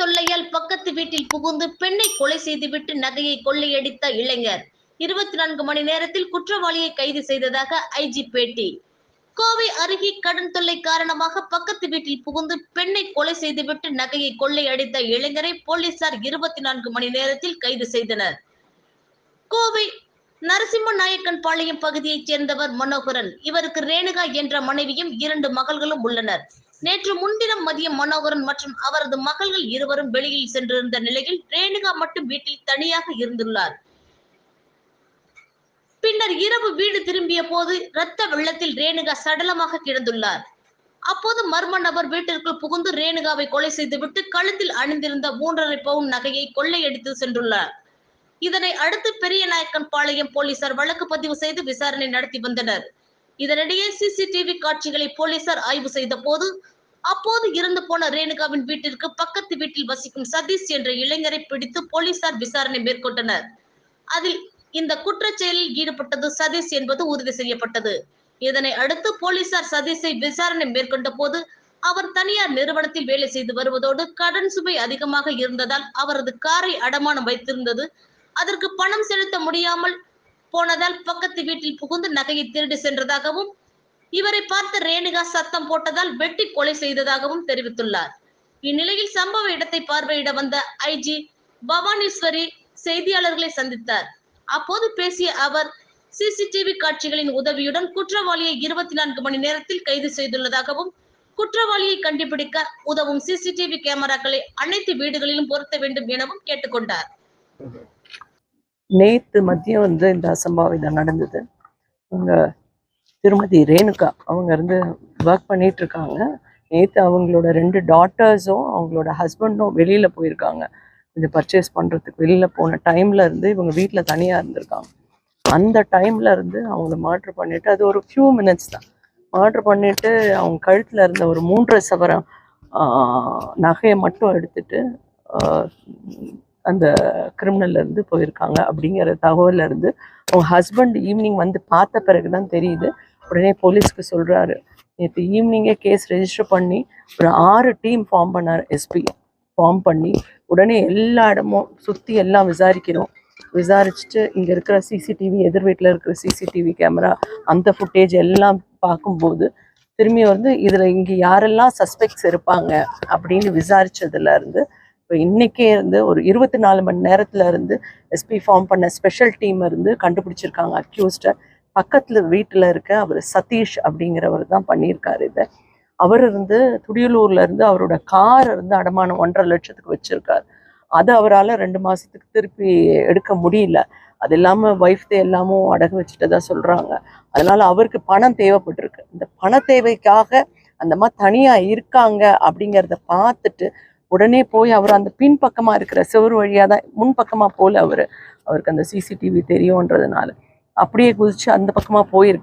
தொல்லையால் பக்கத்து வீட்டில் புகுந்து பெண்ணை கொலை செய்துவிட்டு நகையை கொள்ளையடித்த இளைஞர். இருபத்தி நான்கு மணி நேரத்தில் குற்றவாளியை கைது செய்ததாக ஐஜி பேட்டி. கோவை அருகே கடன் தொல்லை காரணமாக பக்கத்து வீட்டில் புகுந்து பெண்ணை கொலை செய்துவிட்டு நகையை கொள்ளையடித்த இளைஞரை போலீசார் இருபத்தி நான்கு மணி நேரத்தில் கைது செய்தனர். கோவை நரசிம்ம நாயக்கன் பாளையம் பகுதியைச் சேர்ந்தவர் மனோகரன். இவருக்கு ரேணுகா என்ற மனைவியும் இரண்டு மகள்களும் உள்ளனர். நேற்று முன்தினம் மதியம் மனோகரன் மற்றும் அவரது மகள்கள் இருவரும் வெளியில் சென்றிருந்த நிலையில் ரேணுகா மட்டும் வீட்டில் தனியாக இருந்துள்ளார். பின்னர் இரவு வீடு திரும்பிய போது இரத்த வெள்ளத்தில் ரேணுகா சடலமாக கிடந்துள்ளார். அப்போது மர்ம நபர் வீட்டிற்குள் புகுந்து ரேணுகாவை கொலை செய்துவிட்டு கழுத்தில் அணிந்திருந்த மூன்றரை பவுன் நகையை கொள்ளையடித்து சென்றுள்ளார். இதனை அடுத்து பெரிய நாயக்கன் பாளையம் போலீசார் வழக்கு பதிவு செய்து விசாரணை நடத்தி வந்தனர். இதனிடையே சிசிடிவி காட்சிகளை போலீசார் ஆய்வு செய்த போது அப்போது இறந்து போன ரேணுகாவின் வீட்டிற்கு பக்கத்து வீட்டில் வசிக்கும் சதீஷ் என்ற இளைஞரை பிடித்து போலீசார் விசாரணை மேற்கொண்டனர். அதில் இந்த குற்றச்செயலில் ஈடுபட்டது சதீஷ் என்பது உறுதி செய்யப்பட்டது. இதனை அடுத்து போலீசார் சதீஷை விசாரணை மேற்கொண்ட போது அவர் தனியார் நிறுவனத்தில் வேலை செய்து வருவதோடு கடன் சுமை அதிகமாக இருந்ததால் அவரது காரை அடமானம் வைத்திருந்தது. அதற்கு பணம் செலுத்த முடியாமல் போனதால் பக்கத்து வீட்டில் புகுந்து நகையை திருடி சென்றதாகவும் இவரை பார்த்த ரேணுகா சத்தம் போட்டதால் வெட்டி கொலை செய்ததாகவும் தெரிவித்துள்ளார். இந்நிலையில் சம்பவ இடத்தை பார்வையிட வந்த ஐஜி பவானீஸ்வரி செய்தியாளர்களை சந்தித்தார். அப்போது பேசிய அவர் சிசிடிவி காட்சிகளின் உதவியுடன் குற்றவாளியை இருபத்தி நான்கு மணி நேரத்தில் கைது செய்துள்ளதாகவும் குற்றவாளியை கண்டுபிடிக்க உதவும் சிசிடிவி கேமராக்களை அனைத்து வீடுகளிலும் பொருத்த வேண்டும் எனவும் கேட்டுக்கொண்டார். நேற்று மதியம் வந்து இந்த அசம்பாவிதம் நடந்தது. அவங்க திருமதி ரேணுகா அவங்க இருந்து ஒர்க் பண்ணிட்டு இருக்காங்க. அவங்களோட ரெண்டு டாட்டர்ஸும் அவங்களோட ஹஸ்பண்டும் வெளியில் போயிருக்காங்க. இந்த பர்ச்சேஸ் பண்ணுறதுக்கு வெளியில் போன டைம்ல இருந்து இவங்க வீட்டில் தனியாக இருந்திருக்காங்க. அந்த டைம்ல இருந்து அவங்கள மார்டர் பண்ணிட்டு அது ஒரு ஃபியூ மினிட்ஸ் தான். மார்டர் பண்ணிட்டு அவங்க கழுத்தில் இருந்த ஒரு மூன்றரை சவரம் நகையை மட்டும் எடுத்துட்டு அந்த கிரிமினல்ல இருந்து போயிருக்காங்க அப்படிங்கிற தகவலில் இருந்து அவங்க ஹஸ்பண்ட் ஈவினிங் வந்து பார்த்த பிறகு தான் தெரியுது. உடனே போலீஸ்க்கு சொல்கிறாரு நேற்று ஈவினிங்கே கேஸ் ரெஜிஸ்டர் பண்ணி ஒரு ஆறு டீம் ஃபார்ம் பண்ணார் எஸ்பி ஃபார்ம் பண்ணி. உடனே எல்லா இடமும் சுற்றி எல்லாம் விசாரிக்கிறோம். விசாரிச்சுட்டு இங்கே இருக்கிற சிசிடிவி எதிர் வீட்டில் இருக்கிற சிசிடிவி கேமரா அந்த ஃபுட்டேஜ் எல்லாம் பார்க்கும்போது திரும்பி வந்து இதில் இங்கே யாரெல்லாம் சஸ்பெக்ட்ஸ் இருப்பாங்க அப்படின்னு விசாரிச்சதுல இருந்து இப்போ இன்றைக்கே இருந்து ஒரு இருபத்தி நாலு மணி நேரத்தில் இருந்து எஸ்பி ஃபார்ம் பண்ண ஸ்பெஷல் டீம் இருந்து கண்டுபிடிச்சிருக்காங்க அக்யூஸ்டை பக்கத்தில் வீட்டில் இருக்க அவர் சதீஷ் அப்படிங்கிறவர் தான் பண்ணியிருக்காரு இதை. அவர் இருந்து துடியலூர்ல இருந்து அவரோட கார் இருந்து அடமானம் ஒன்றரை லட்சத்துக்கு வச்சிருக்காரு. அது அவரால் ரெண்டு மாதத்துக்கு திருப்பி எடுக்க முடியல. அது இல்லாமல் ஒய்ஃப்தே எல்லாமும் அடகு வச்சுட்டதா சொல்கிறாங்க அதனால் அவருக்கு பணம் தேவைப்பட்டிருக்கு. இந்த பண தேவைக்காக அந்த மாதிரி தனியாக இருக்காங்க அப்படிங்கிறத பார்த்துட்டு உடனே போய் அவர் அந்த பின்பக்கமா இருக்கிற செவ்வறு வழியா தான் முன் பக்கமா போல அவரு. அவருக்கு அந்த சிசிடிவி தெரியும்ன்றதுனால அப்படியே குதிச்சு அந்த பக்கமாக போயிருக்காரு.